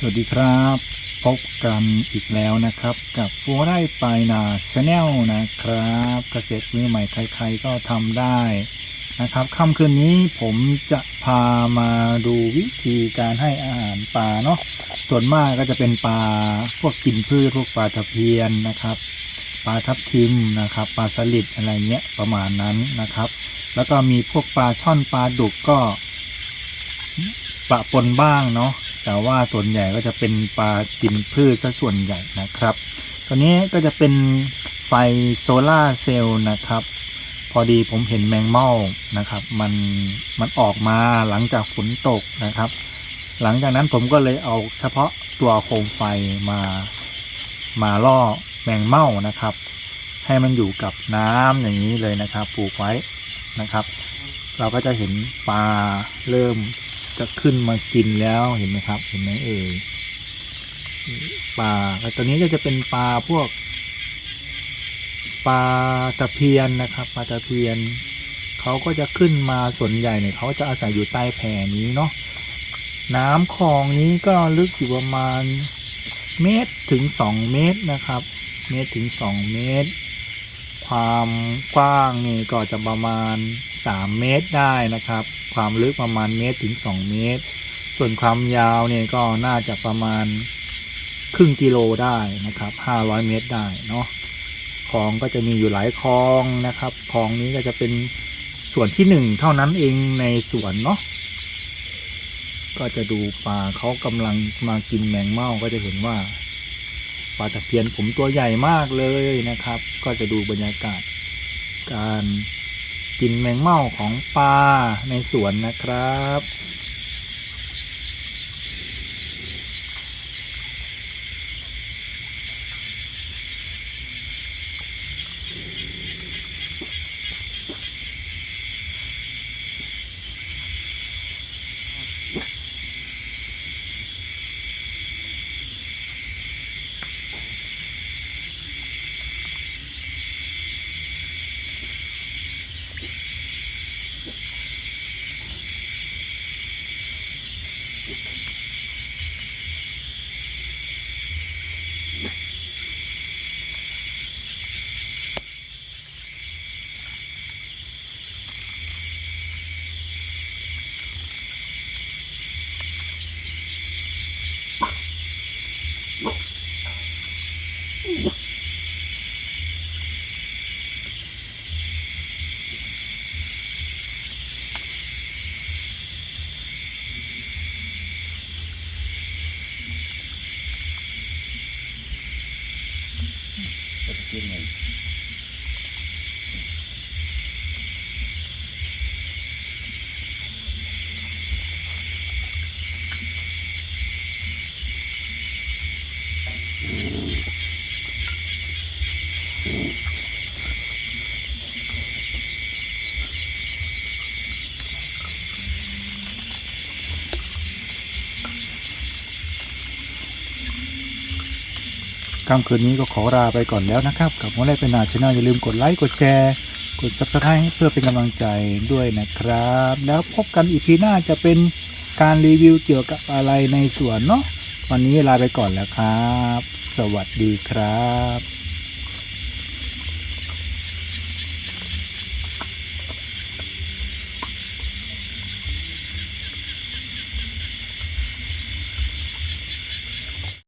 สวัสดีครับ พบกันอีกแล้วนะครับ กับฟัวไร่ปลายนาชาแนลนะครับเกษตรมือใหม่ใครๆก็ทำได้นะครับค่ำคืนนี้ผมจะพามาดูวิธีการให้อาหารปลาเนาะส่วนมากก็จะเป็นปลาพวกกินพืชพวกปลาตะเพียนนะครับปลาทับทิมนะครับปลาสลิดอะไรเงี้ยประมาณนั้นนะครับ แล้วก็มีพวกปลาช่อนปลาดุกก็ปะปนบ้างเนาะ แต่ว่าส่วนใหญ่ก็จะเป็นปลากินพืชซะส่วนใหญ่นะครับ ตัวนี้ก็จะเป็นไฟโซลาเซลล์นะครับ พอดีผมเห็นแมงเม่านะครับ มันมันออกมาหลังจากฝนตกนะครับ หลังจากนั้นผมก็เลยเอาเฉพาะตัวโคมไฟมามาล่อแมงเม่านะครับ ให้มันอยู่กับน้ำอย่างนี้เลยนะครับ ปลูกไว้นะครับ เราก็จะเห็นปลาเริ่ม จะขึ้นมากินแล้วเห็นไหมครับ เห็นไหมเอ่ยปลาแล้วตัวนี้ก็จะเป็นปลาพวกปลาตะเพียนนะครับปลาตะเพียนเขาก็จะขึ้นมาส่วนใหญ่เนี่ยเขาจะอาศัยอยู่ใต้แผ่นี้เนาะน้ำคลองนี้ก็ลึกอยู่ประมาณเมตรถึงสองเมตรนะครับ เมตรถึงสองเมตร ความกว้างนี่ก็จะประมาณ3เมตรได้นะครับ ความลึกประมาณเมตรถึง 2 เมตร ส่วนความยาวเนี่ยก็น่าจะประมาณครึ่งกิโลได้นะครับ 500 เมตรได้เนาะคลองก็จะมีอยู่หลายคลองนะครับคลองนี้ก็จะเป็นส่วนที่หนึ่งเท่านั้นเองในสวนเนาะก็จะดูปลาเขากำลังมากินแมงเม่าก็จะเห็นว่าปลาตะเพียนผมตัวใหญ่มากเลยนะครับ ก็จะดูบรรยากาศการ กลิ่นแมงเม่าของปลาในสวนนะครับ Amen. ค่ำคืนนี้ก็ขอลาไปก่อนแล้วนะครับ กับวันแรกเป็นนาชแนลอย่าลืมกดไลค์กดแชร์กด subscribe เพื่อเป็นกำลังใจด้วยนะครับ แล้วพบกันอีพีหน้าจะเป็นการรีวิวเกี่ยวกับอะไรในสวนเนาะวันนี้ลาไปก่อนแล้วครับ สวัสดีครับ